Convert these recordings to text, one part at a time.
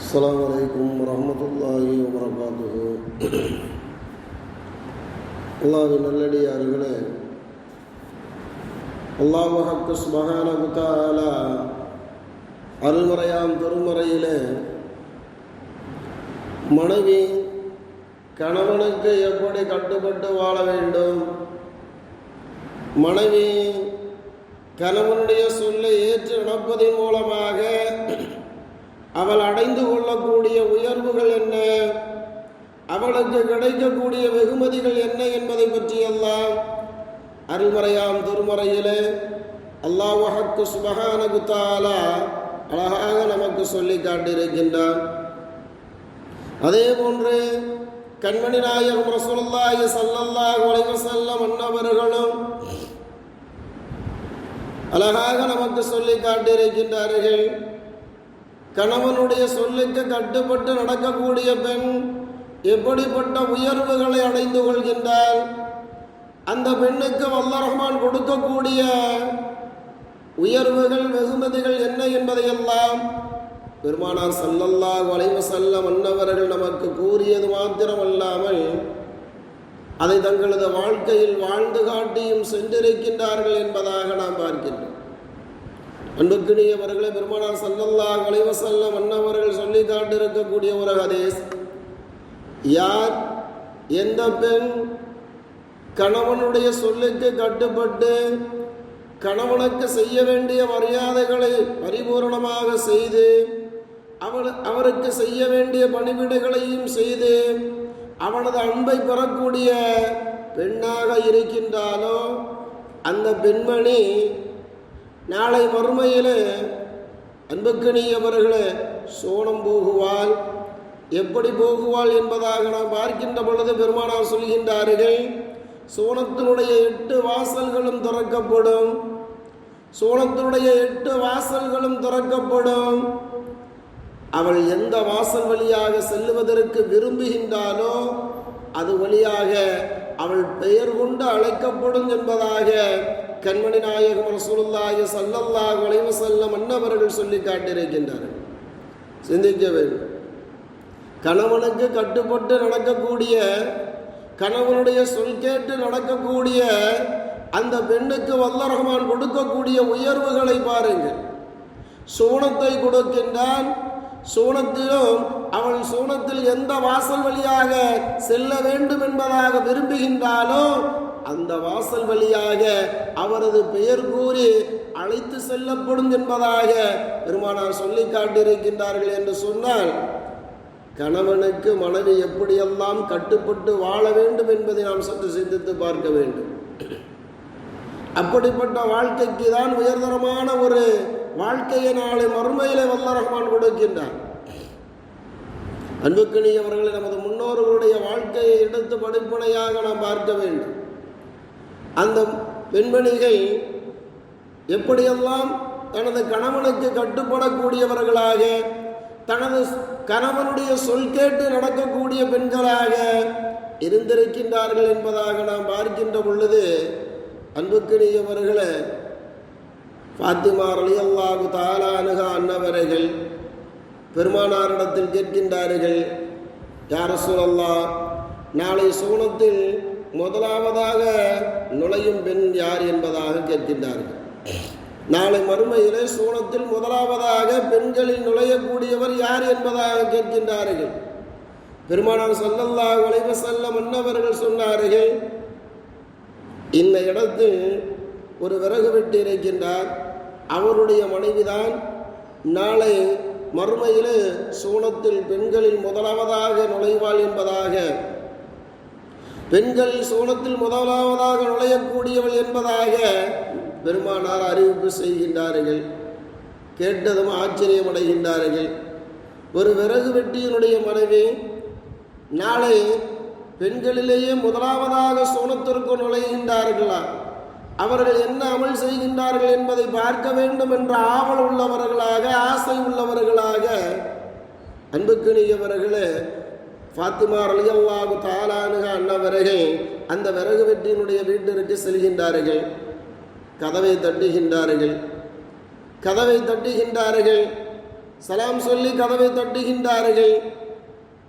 السلام عليكم ورحمة الله وبركاته அல்லாவின் நல்லடியார்களே அல்லாஹ் ஹக்கு சுபஹான குத்தாலா அருள்முறையாம் திருமுறையிலே மனைவி கணவனுக்கு எப்படி கட்டுப்பட்டு வாழ வேண்டும் மனைவி கணவனுடைய சொல்லை ஏற்று நடப்பதன் மூலமாக அவள் அடைந்து கொள்ளக்கூடிய உயர்வுகள் என்ன? அவளுக்கு கிடைக்கக்கூடிய வெகுமதிகள் என்ன என்பதை பற்றியெல்லாம் அருள்மறையாம் திருமுறையிலே அல்லாஹ் சுபகான குத்தாலா அழகாக நமக்கு சொல்லி காட்டியிருக்கின்றான். அதே போன்று கண்மணி நாயகம் ரசூலுல்லாஹி ஸல்லல்லாஹு அலைஹி செல்லம் அன்னவர்களும் அழகாக நமக்கு சொல்லி காட்டியிருக்கின்றார்கள். கணவனுடைய சொல்லுக்கு கட்டுப்பட்டு நடக்கக்கூடிய பெண் எப்படிப்பட்ட உயர்வுகளை அடைந்து கொள்கின்றார் அந்த பெண்ணுக்கு வல்ல ரஹ்மான் கொடுக்கக்கூடிய உயர்வுகள் வெகுமதிகள் என்ன என்பதையெல்லாம் பெருமானார் சல்லல்லா வளைவு செல்ல மன்னவர்கள் நமக்கு கூறியது மாத்திரமல்லாமல் அதை தங்களது வாழ்க்கையில் வாழ்ந்து காட்டியும் சென்றிருக்கின்றார்கள் என்பதாக நாம் பார்க்கின்றோம். அன்புக்கினியவர்களை பெருமானார் சல்லல்லா வளைவு செல்ல மன்னவர்கள் சொல்லி காட்டிருக்கக்கூடிய ஒரு ஹதேஸ். யார் எந்த பெண் கணவனுடைய சொல்லுக்கு கட்டுப்பட்டு கணவனுக்கு செய்ய வேண்டிய மரியாதைகளை பரிபூரணமாக செய்து அவள் அவருக்கு செய்ய வேண்டிய பணிவிடைகளையும் செய்து அவனது அன்பை பெறக்கூடிய பெண்ணாக இருக்கின்றாலோ அந்த பெண்மணி நாளை மறுமையில் அன்புக்கணியவர்களே சோனம் போகுவாள். எப்படி போகுவாள் என்பதாக நாம் பார்க்கின்ற பொழுது பெருமானார் சொல்கின்றார்கள் சோனத்தினுடைய எட்டு வாசல்களும் திறக்கப்படும். சோனத்தினுடைய எட்டு வாசல்களும் திறக்கப்படும். அவள் எந்த வாசல் வழியாக செல்லுவதற்கு விரும்புகின்றாலோ அது வழியாக அவள் பெயர் கொண்டு அழைக்கப்படும் என்பதாக கண்மணி நாயகம் ரசூலுல்லாஹி சல்லல்லாஹு அலைஹி வஸல்லம் அன்னவர்கள் சொல்லி காட்டியிருக்கின்றார்கள். சிந்திக்க வேண்டும் கணவனுக்கு கட்டுப்பட்டு நடக்கக்கூடிய கணவனுடைய சொல் கேட்டு நடக்கக்கூடிய அந்த பெண்ணுக்கு வல்ல ரஹ்மான் கொடுக்கக்கூடிய உயர்வுகளை பாருங்கள். சூனத்தை கொடுக்கின்றான். சூனத்திலும் அவள் சூனத்தில் எந்த வாசல் வழியாக செல்ல வேண்டும் என்பதாக விரும்புகின்றாலோ அந்த வாசல் வழியாக அவரது பெயர் கூறி அழைத்து செல்லப்படும் என்பதாக பெருமானார் சொல்லி காட்டியிருக்கின்றார்கள் என்று சொன்னால் கணவனுக்கு மனைவி எப்படியெல்லாம் கட்டுப்பட்டு வாழ வேண்டும் என்பதை நாம் சற்று சிந்தித்து பார்க்க வேண்டும். அப்படிப்பட்ட வாழ்க்கைக்கு தான் உயர்தரமான ஒரு வாழ்க்கையை நாளை மறுமையிலே வல்ல ரஹ்மான் கொடுக்கின்றார். அன்புக்கிணி அவர்களை நமது முன்னோர்களுடைய வாழ்க்கையை எடுத்து படிப்பனையாக நாம் பார்க்க வேண்டும். அந்த பெண்மணிகள் எப்படியெல்லாம் தனது கணவனுக்கு கட்டுப்படக்கூடியவர்களாக தனது கணவனுடைய சொல் கேட்டு நடக்கக்கூடிய பெண்களாக இருந்திருக்கின்றார்கள் என்பதாக நாம் பார்க்கின்ற பொழுது அன்புக்கினியவர்களை ஃபாத்திமா அலி அல்லாஹு தாலானுக அன்னவர்கள் பெருமானாரிடத்தில் கேட்கின்றார்கள் யார சூழல்லா நாளை சோனத்தில் முதலாவதாக நுழையும் பெண் யார் என்பதாக கேட்கின்றார்கள். நாளை மறுமையிலே சூனத்தில் முதலாவதாக பெண்களில் நுழையக்கூடியவர் யார் என்பதாக கேட்கின்றார்கள். பெருமானார் சொல்லல்லா வளைவ செல்ல மன்னவர்கள் சொன்னார்கள் இந்த இடத்தில் ஒரு விறகு வெட்டி இருக்கின்றார். அவருடைய மனைவிதான் நாளை மறுமையிலே சூனத்தில் பெண்களில் முதலாவதாக நுழைவாள் என்பதாக பெண்கள் சோனத்தில் முதலாவதாக நுழையக்கூடியவள் என்பதாக பெருமானார் அறிவிப்பு செய்கின்றார்கள். கேட்டதும் ஆச்சரியமடைகின்றார்கள். ஒரு விறகு வெட்டியினுடைய மனைவி நாளை பெண்களிலேயே முதலாவதாக சோனத்திற்கு நுழைகின்றார்களா? அவர்கள் என்ன அமல் செய்கின்றார்கள் என்பதை பார்க்க வேண்டும் என்ற ஆவல் உள்ளவர்களாக ஆசை உள்ளவர்களாக அன்புக்கு அன்புக்கினியவர்களே ஃபாத்திமா அலியல்லாஹு தாலானுக அன்னவர்கள் அந்த விறகு வெட்டியினுடைய வீட்டிற்கு செல்கின்றார்கள். கதவை தட்டுகின்றார்கள். கதவை தட்டுகின்றார்கள். சலாம் சொல்லி கதவை தட்டுகின்றார்கள்.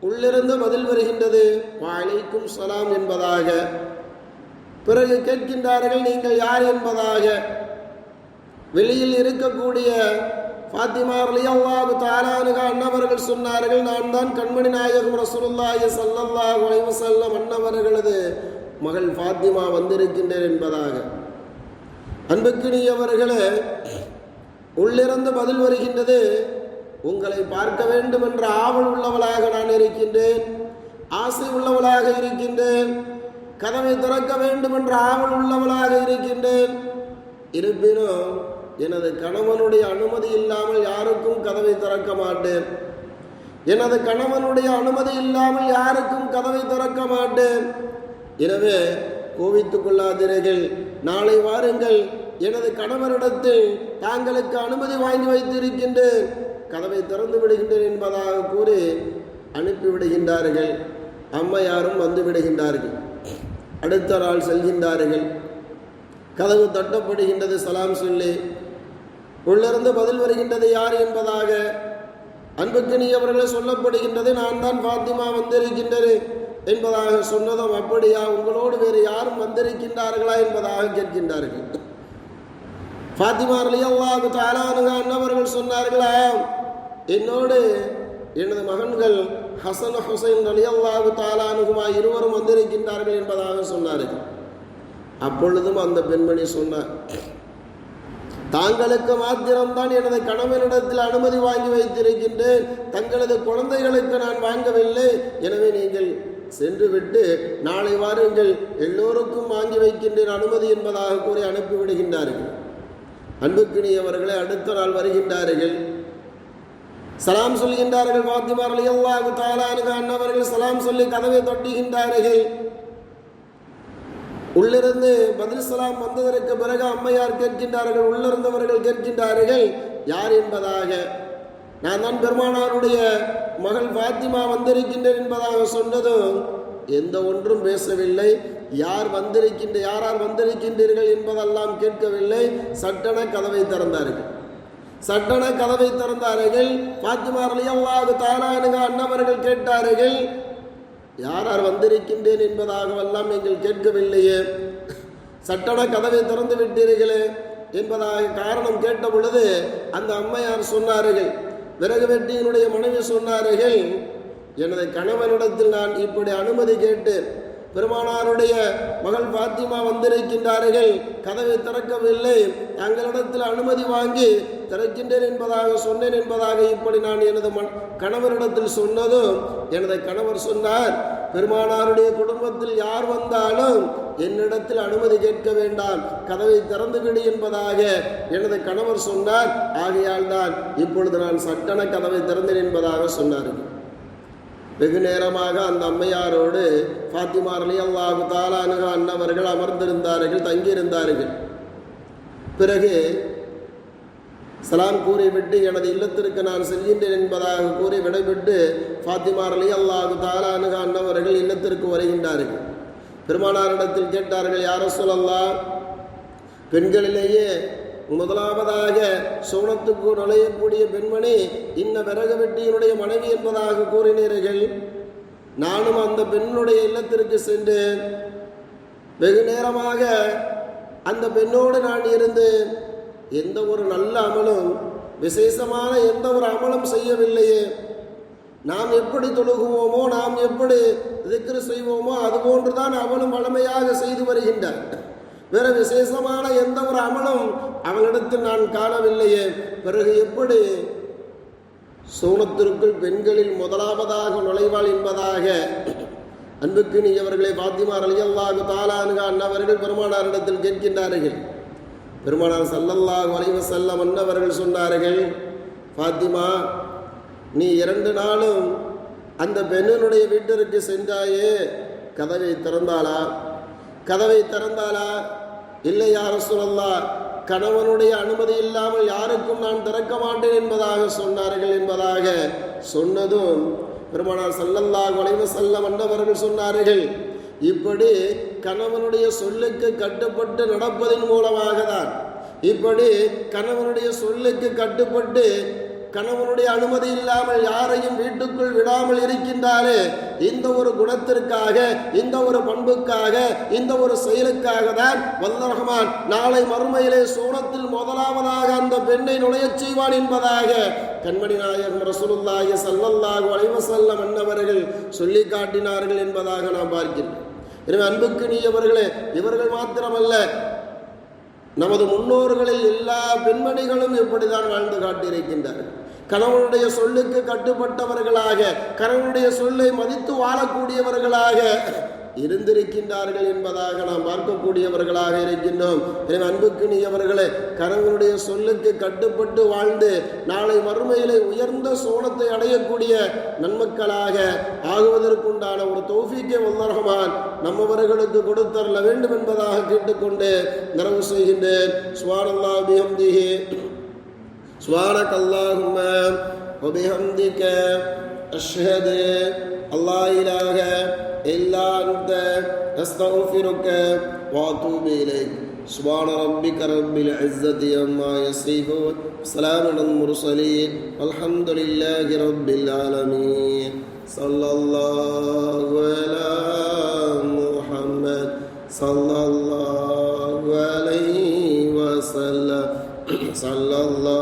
உள்ளிருந்து பதில் வருகின்றது வாழைக்கும் சலாம் என்பதாக. பிறகு கேட்கின்றார்கள் நீங்கள் யார்? என்பதாக. வெளியில் இருக்கக்கூடிய ஃபாத்திமா ரலியல்லாஹு தாலானுகா அண்ணவர்கள் சொன்னார்கள் நான் தான் கண்மணி நாயகம் ரசூலுல்லாஹி ஸல்லல்லாஹு அலைஹி வஸல்லம் அன்னவர்களது மகள் ஃபாத்திமா வந்திருக்கின்றேன் என்பதாக. அன்புக்கினியவர்களே உள்ளிருந்து பதில் வருகின்றது உங்களை பார்க்க வேண்டும் என்ற ஆவல் உள்ளவளாக நான் இருக்கின்றேன் ஆசை உள்ளவளாக இருக்கின்றேன் கதவை திறக்க வேண்டும் என்ற ஆவல் உள்ளவளாக இருக்கின்றேன் இருப்பினும் எனது கணவனுடைய அனுமதி இல்லாமல் யாருக்கும் கதவை திறக்க மாட்டேன். எனது கணவனுடைய அனுமதி இல்லாமல் யாருக்கும் கதவை திறக்க மாட்டேன். எனவே கோவித்துக் கொள்ளாதீர்கள். நாளை வாருங்கள். எனது கணவரிடத்தில் தாங்களுக்கு அனுமதி வாங்கி வைத்திருக்கின்றேன். கதவை திறந்து விடுகின்றேன் என்பதாக கூறி அனுப்பிவிடுகின்றார்கள் அம்மையாரும் வந்து விடுகின்றார்கள். அடுத்த நாள் செல்கின்றார்கள். கதவு தட்டப்படுகின்றது சலாம் சொல்லி. உள்ளிருந்து பதில் வருகின்றது யார் என்பதாக. அன்புக்கு அவர்களே சொல்லப்படுகின்றது நான் தான் பாத்திமா வந்திருக்கின்றது என்பதாக சொன்னதும் அப்படியா? உங்களோடு வேறு யாரும் வந்திருக்கின்றார்களா என்பதாக கேட்கின்றார்கள். ஃபாத்திமா அலியல்லாஹு தாலானுங்க அன்னவர்கள் சொன்னார்களா? என்னோடு எனது மகன்கள் ஹசன் ஹுசைன் அலியல்லாஹு தாலானுகுமா இருவரும் வந்திருக்கின்றார்கள் என்பதாக சொன்னார்கள். அப்பொழுதும் அந்த பெண்மணி சொன்னார் தாங்களுக்கு மாத்திரம்தான் எனது கணவனிடத்தில் அனுமதி வாங்கி வைத்திருக்கின்றேன். தங்களது குழந்தைகளுக்கு நான் வாங்கவில்லை. எனவே நீங்கள் சென்று விட்டு நாளை வாருங்கள். எல்லோருக்கும் வாங்கி வைக்கின்றேன் அனுமதி என்பதாக கூறி அனுப்பிவிடுகின்றார்கள். அன்புக்கினியவர்களை அடுத்த நாள் வருகின்றார்கள். சலாம் சொல்கின்றார்கள் பாத்திமா அலியல்லாஹு தாலானுக அண்ணவர்கள் சலாம் சொல்லி கதவை தொட்டுகின்றார்கள். உள்ளிருந்து பதில்சலாம் வந்ததற்கு பிறகு அம்மையார் கேட்கின்றார்கள் உள்ளிருந்தவர்கள் கேட்கின்றார்கள் யார் என்பதாக. நான் தான் பெருமானாருடைய மகள் பாத்திமா வந்திருக்கின்றேன் என்பதாக சொன்னதும் எந்த ஒன்றும் பேசவில்லை. யார் வந்திருக்கின்ற யார் யார் வந்திருக்கின்றீர்கள் என்பதெல்லாம் கேட்கவில்லை. சட்டன கதவை திறந்தார்கள். சட்டன கதவை திறந்தார்கள். பாத்திமா அல்லாது தானானுக அண்ணவர்கள் கேட்டார்கள் யார் யார் வந்திருக்கின்றேன் என்பதாகவெல்லாம் நீங்கள் கேட்கவில்லையே. சட்டட கதவை திறந்து விட்டீர்களே என்பதாக காரணம் கேட்ட பொழுது அந்த அம்மையார் சொன்னார்கள். விறகு வெட்டியினுடைய மனைவி சொன்னார்கள் எனது கணவனிடத்தில் நான் இப்படி அனுமதி கேட்டேன். பெருமானாருடைய மகள் பாத்திமா வந்திருக்கின்றார்கள். கதவை திறக்கவில்லை. தங்களிடத்தில் அனுமதி வாங்கி திறக்கின்றேன் என்பதாக சொன்னேன் என்பதாக இப்படி நான் எனது மண் கணவரிடத்தில் சொன்னதும் எனது கணவர் சொன்னார். பெருமானாருடைய குடும்பத்தில் யார் வந்தாலும் என்னிடத்தில் அனுமதி கேட்க வேண்டாம். கதவை திறந்துவிடு என்பதாக எனது கணவர் சொன்னார். ஆகையால் தான் இப்பொழுது நான் சட்டன கதவை திறந்தேன் என்பதாக சொன்னார்கள். வெகு நேரமாக அந்த அம்மையாரோடு ஃபாத்திமா அலி அல்லாஹு தாலானுக அன்னவர்கள் அமர்ந்திருந்தார்கள் தங்கியிருந்தார்கள். பிறகு சலாம் கூறிவிட்டு எனது இல்லத்திற்கு நான் செல்கின்றேன் என்பதாக கூறி விடைபெற்று ஃபாத்திமா அலி அல்லாஹு தாலானுக அன்னவர்கள் இல்லத்திற்கு வருகின்றார்கள். பெருமானாரிடத்தில் கேட்டார்கள் யார சொல்லலாம் பெண்களிலேயே முதலாவதாக சோனத்துக்கு நுழையக்கூடிய பெண்மணி இன்ன விறகு வெட்டியினுடைய மனைவி என்பதாக கூறினீர்கள். நானும் அந்த பெண்ணுடைய இல்லத்திற்கு சென்று வெகு நேரமாக அந்த பெண்ணோடு நான் இருந்து எந்த ஒரு நல்ல அமலும் விசேஷமான எந்த ஒரு அமலும் செய்யவில்லையே. நாம் எப்படி தொழுகுவோமோ நாம் எப்படி திக்ரு செய்வோமோ அதுபோன்றுதான் அவளும் வளமையாக செய்து வருகின்றார். வேற விசேஷமான எந்த ஒரு அமலும் அவளிடத்தில் நான் காணவில்லையே. பிறகு எப்படி? சோனத்திற்குள் பெண்களில் முதலாவதாக நுழைவாள் என்பதாக அன்புக்கு நீவர்களை பாத்திமார் அலியல்லாகு தாலானுகா அன்னவர்கள் பெருமானாரிடத்தில் கேட்கின்றார்கள். பெருமானார் சல்லல்லாஹு அலைவ செல்லம் அன்னவர்கள் சொன்னார்கள் பாத்திமா நீ இரண்டு நாளும் அந்த பெண்ணினுடைய வீட்டிற்கு சென்றாயே. கதவை திறந்தாளா? கதவை திறந்தாளா? இல்லை யார சொல்லல்லா கணவனுடைய அனுமதி இல்லாமல் யாருக்கும் நான் திறக்க மாட்டேன் என்பதாக சொன்னார்கள் என்பதாக சொன்னதும் பெருமானார் செல்லல்லா அலைவ செல்ல அன்னவர்கள் சொன்னார்கள். இப்படி கணவனுடைய சொல்லுக்கு கட்டுப்பட்டு நடப்பதன் மூலமாக தான் இப்படி கணவனுடைய சொல்லுக்கு கட்டுப்பட்டு கணவனுடைய அனுமதி இல்லாமல் யாரையும் வீட்டுக்குள் விடாமல் இருக்கின்றாரே இந்த ஒரு குணத்திற்காக இந்த ஒரு பண்புக்காக இந்த ஒரு செயலுக்காக தான் வல்ல ரஹ்மான் நாளை மறுமையிலே சோனத்தில் முதலாவதாக அந்த பெண்ணை நுழையச் செய்வான் என்பதாக கண்மணி நாயகம் ரசூலுல்லாஹி சல்லல்லாஹு அலைஹி வஸல்லம் அன்னவர்கள் சொல்லி காட்டினார்கள் என்பதாக நாம் பார்க்கிறோம். எனவே அன்புக்கு நீயவர்களே இவர்கள் மாத்திரமல்ல நமது முன்னோர்களில் எல்லா பெண்மணிகளும் இப்படிதான் வாழ்ந்து காட்டியிருக்கின்றார்கள். கணவனுடைய சொல்லுக்கு கட்டுப்பட்டவர்களாக கணவனுடைய சொல்லை மதித்து வாழக்கூடியவர்களாக இருந்திருக்கின்றார்கள் என்பதாக நாம் பார்க்கக்கூடியவர்களாக இருக்கின்றோம். எனவே அன்புக்கு நீயவர்களே கணவனுடைய சொல்லுக்கு கட்டுப்பட்டு வாழ்ந்து நாளை மறுமையிலே உயர்ந்த சோனத்தை அடையக்கூடிய நன்மக்களாக ஆகுவதற்குண்டான ஒரு தௌஃபீக்கை வல்லரகமான் நம்மவர்களுக்கு கொடுத்தரல வேண்டும் என்பதாக கேட்டுக்கொண்டு நிறைவு செய்கின்றேன். சுவானல்லா பிஹம்திஹி. سبحانك اللهم وبحمدك أشهد أن لا إله إلا أنت أستغفرك وأتوب إليك سبحان ربك رب العزة عما يصفون سلام على المرسلين والحمد لله رب العالمين صلى الله على محمد صلى الله عليه وسلم صلى الله